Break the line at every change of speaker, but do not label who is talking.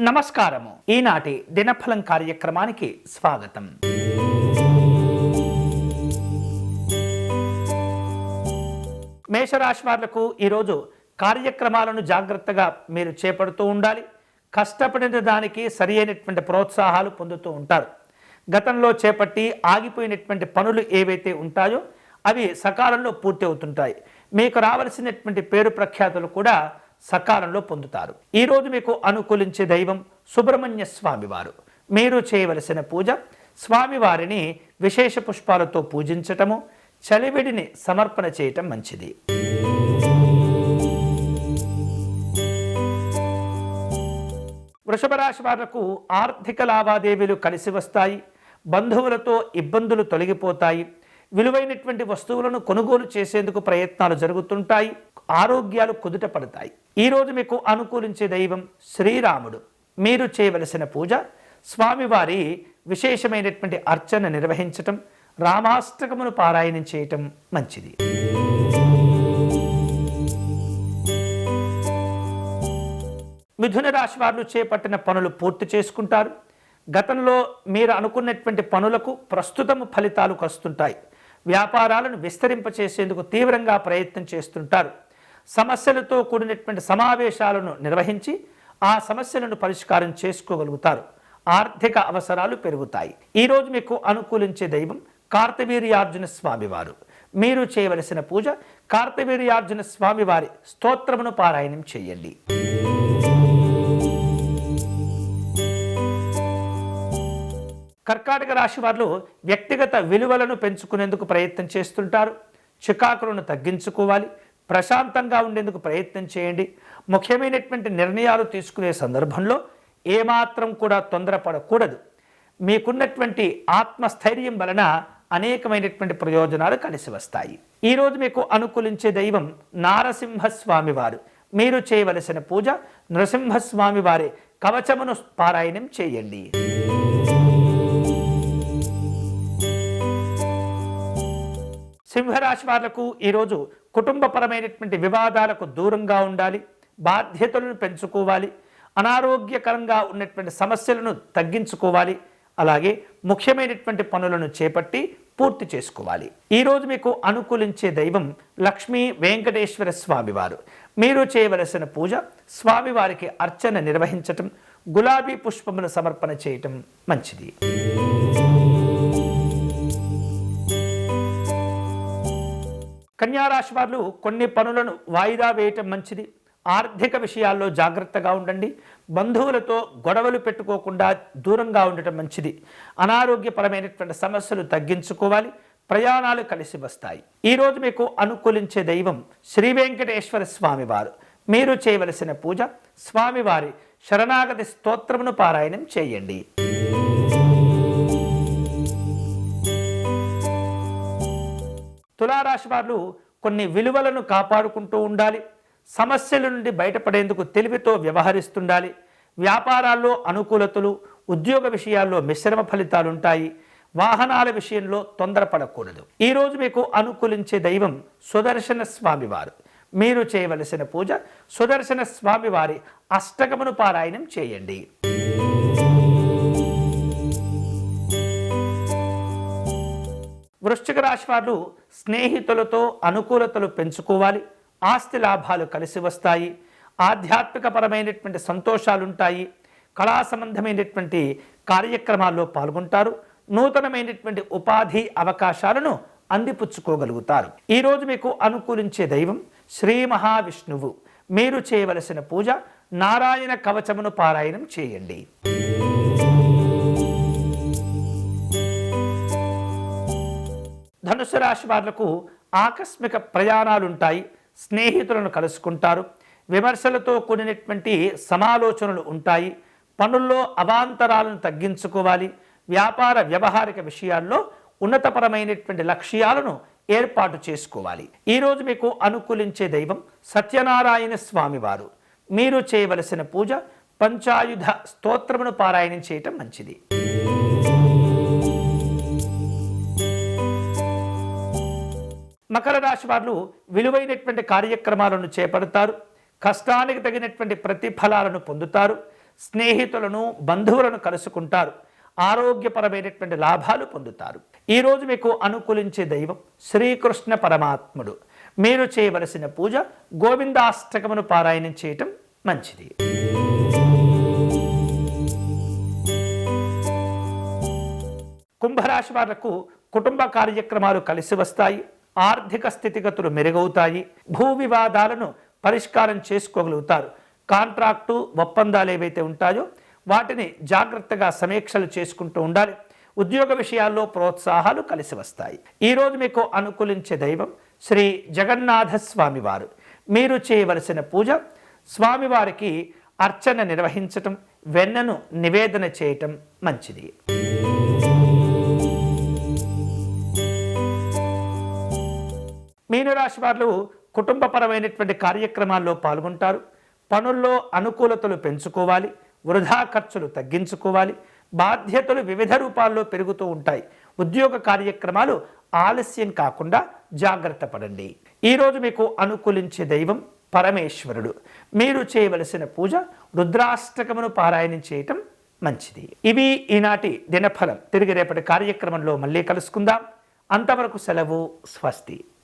నమస్కారము. ఈనాటి దినఫలం కార్యక్రమానికి స్వాగతం. మేషరాశి వారులకు ఈరోజు కార్యక్రమాలను జాగ్రత్తగా మీరు చేపడుతూ ఉండాలి. కష్టపడిన దానికి సరి అయినటువంటి ప్రోత్సాహాలు పొందుతూ ఉంటారు. గతంలో చేపట్టి ఆగిపోయినటువంటి పనులు ఏవైతే ఉంటాయో అవి సకాలంలో పూర్తి అవుతుంటాయి మీకు రావలసినటువంటి పేరు ప్రఖ్యాతులు కూడా సకాలంలో పొందుతారు. ఈరోజు మీకు అనుకూలించే దైవం సుబ్రహ్మణ్య స్వామివారు. మీరు చేయవలసిన పూజ స్వామివారిని విశేష పుష్పాలతో పూజించటము చలివిడిని సమర్పణ చేయటం మంచిది. వృషభ రాశి వాళ్ళకు ఆర్థిక లావాదేవీలు కలిసి వస్తాయి. బంధువులతో ఇబ్బందులు తొలగిపోతాయి. విలువైనటువంటి వస్తువులను కొనుగోలు చేసేందుకు ప్రయత్నాలు జరుగుతుంటాయి. ఆరోగ్యాలు కుదుట పడతాయి ఈరోజు మీకు అనుకూలించే దైవం శ్రీరాముడు. మీరు చేయవలసిన పూజ స్వామివారి విశేషమైనటువంటి అర్చన నిర్వహించటం రామాష్టకమును పారాయణం చేయటం మంచిది. మిథున రాశి వారు చేపట్టిన పనులు పూర్తి చేసుకుంటారు. గతంలో మీరు అనుకున్నటువంటి పనులకు ప్రస్తుతము ఫలితాలు కస్తుంటాయి వ్యాపారాలను విస్తరింపచేసేందుకు తీవ్రంగా ప్రయత్నం చేస్తుంటారు. సమస్యలతో కూడినటువంటి సమావేశాలను నిర్వహించి ఆ సమస్యలను పరిష్కారం చేసుకోగలుగుతారు. ఆర్థిక అవసరాలు పెరుగుతాయి. ఈరోజు మీకు అనుకూలించే దైవం కార్తవీర్యార్జున స్వామివారు. మీరు చేయవలసిన పూజ కార్తవీర్యార్జున స్వామివారి స్తోత్రమును పారాయణం చేయండి. కర్కాటక రాశి వారు వ్యక్తిగత విలువలను పెంచుకునేందుకు ప్రయత్నం చేస్తుంటారు. చికాకులను తగ్గించుకోవాలి. ప్రశాంతంగా ఉండేందుకు ప్రయత్నం చేయండి. ముఖ్యమైనటువంటి నిర్ణయాలు తీసుకునే సందర్భంలో ఏమాత్రం కూడా తొందరపడకూడదు. మీకున్నటువంటి ఆత్మస్థైర్యం వలన అనేకమైనటువంటి ప్రయోజనాలు కలిసి వస్తాయి. ఈరోజు మీకు అనుకూలించే దైవం నారసింహస్వామి వారు. మీరు చేయవలసిన పూజ నరసింహస్వామి వారి. కవచమును పారాయణం చేయండి. సింహరాశి వాళ్ళకు ఈరోజు కుటుంబపరమైనటువంటి వివాదాలకు దూరంగా ఉండాలి బాధ్యతలను పెంచుకోవాలి అనారోగ్యకరంగా ఉన్నటువంటి సమస్యలను తగ్గించుకోవాలి అలాగే ముఖ్యమైనటువంటి పనులను చేపట్టి పూర్తి చేసుకోవాలి. ఈరోజు మీకు అనుకూలించే దైవం లక్ష్మీ వెంకటేశ్వర స్వామివారు. మీరు చేయవలసిన పూజ స్వామివారికి అర్చన నిర్వహించటం గులాబీ పుష్పమును సమర్పణ చేయటం మంచిది. కన్యారాశి వారు కొన్ని పనులను వాయిదా వేయటం మంచిది. ఆర్థిక విషయాల్లో జాగ్రత్తగా ఉండండి. బంధువులతో గొడవలు పెట్టుకోకుండా దూరంగా ఉండటం మంచిది. అనారోగ్యపరమైనటువంటి సమస్యలు తగ్గించుకోవాలి. ప్రయాణాలు కలిసి వస్తాయి. ఈరోజు మీకు అనుకూలించే దైవం శ్రీ వెంకటేశ్వర స్వామివారు. మీరు చేయవలసిన పూజ స్వామివారి శరణాగతి స్తోత్రమును పారాయణం చేయండి. తులారాశి వారు కొన్ని విలువలను కాపాడుకుంటూ ఉండాలి. సమస్యల నుండి బయటపడేందుకు తెలివితో వ్యవహరిస్తుండాలి. వ్యాపారాల్లో అనుకూలతలు ఉద్యోగ విషయాల్లో మిశ్రమ ఫలితాలు ఉంటాయి. వాహనాల విషయంలో తొందరపడకూడదు. ఈరోజు మీకు అనుకూలించే దైవం సుదర్శన స్వామివారు మీరు చేయవలసిన పూజ సుదర్శన స్వామివారి అష్టకమును పారాయణం చేయండి. రాశి వారు స్నేహితులతో అనుకూలతలు పెంచుకోవాలి ఆస్తి లాభాలు కలిసి వస్తాయి ఆధ్యాత్మికపరమైనటువంటి సంతోషాలుంటాయి కళా సంబంధమైనటువంటి కార్యక్రమాల్లో పాల్గొంటారు నూతనమైనటువంటి ఉపాధి అవకాశాలను అందిపుచ్చుకోగలుగుతారు. ఈరోజు మీకు అనుకూలించే దైవం శ్రీ మహావిష్ణువు. మీరు చేయవలసిన పూజ నారాయణ కవచమును పారాయణం చేయండి. ధనుసు రాశి వాళ్ళకు ఆకస్మిక ప్రయాణాలుంటాయి స్నేహితులను కలుసుకుంటారు విమర్శలతో కూడినటువంటి సమాలోచనలు ఉంటాయి పనుల్లో అవాంతరాలను తగ్గించుకోవాలి వ్యాపార వ్యవహారిక విషయాల్లో ఉన్నతపరమైనటువంటి లక్ష్యాలను ఏర్పాటు చేసుకోవాలి. ఈరోజు మీకు అనుకూలించే దైవం సత్యనారాయణ స్వామివారు. మీరు చేయవలసిన పూజ పంచాయుధ స్తోత్రమును పారాయణం చేయటం మంచిది. మకర రాశి వారు విలువైనటువంటి కార్యక్రమాలను చేపడతారు. కష్టానికి తగినటువంటి ప్రతిఫలాలను పొందుతారు. స్నేహితులను బంధువులను కలుసుకుంటారు. ఆరోగ్యపరమైనటువంటి లాభాలు పొందుతారు. ఈరోజు మీకు అనుకూలించే దైవం శ్రీకృష్ణ పరమాత్ముడు. మీరు చేయవలసిన పూజ గోవిందాష్టకమును పారాయణం చేయటం మంచిది. కుంభరాశి వాళ్ళకు కుటుంబ కార్యక్రమాలు కలిసి వస్తాయి. ఆర్థిక స్థితిగతులు మెరుగవుతాయి. భూ వివాదాలను పరిష్కారం చేసుకోగలుగుతారు. కాంట్రాక్టు ఒప్పందాలు ఏవైతే ఉంటాయో వాటిని జాగ్రత్తగా సమీక్షలు చేసుకుంటూ ఉండాలి. ఉద్యోగ విషయాల్లో ప్రోత్సాహాలు కలిసి వస్తాయి. ఈరోజు మీకు అనుకూలించే దైవం శ్రీ జగన్నాథ స్వామివారు మీరు చేయవలసిన పూజ స్వామివారికి అర్చన నిర్వహించటం వెన్నను నివేదన చేయటం మంచిది. మీనరాశి వారు కుటుంబపరమైనటువంటి కార్యక్రమాల్లో పాల్గొంటారు. పనుల్లో అనుకూలతలు పెంచుకోవాలి. వృధా ఖర్చులు తగ్గించుకోవాలి. బాధ్యతలు వివిధ రూపాల్లో పెరుగుతూ ఉంటాయి. ఉద్యోగ కార్యక్రమాలు ఆలస్యం కాకుండా జాగ్రత్త పడండి. ఈరోజు మీకు అనుకూలించే దైవం పరమేశ్వరుడు. మీరు చేయవలసిన పూజ రుద్రాష్టకమును పారాయణం చేయటం మంచిది. ఇవి ఈనాటి దినఫలం. తిరిగి రేపటి కార్యక్రమంలో మళ్ళీ కలుసుకుందాం. అంతవరకు సెలవు స్వస్తి.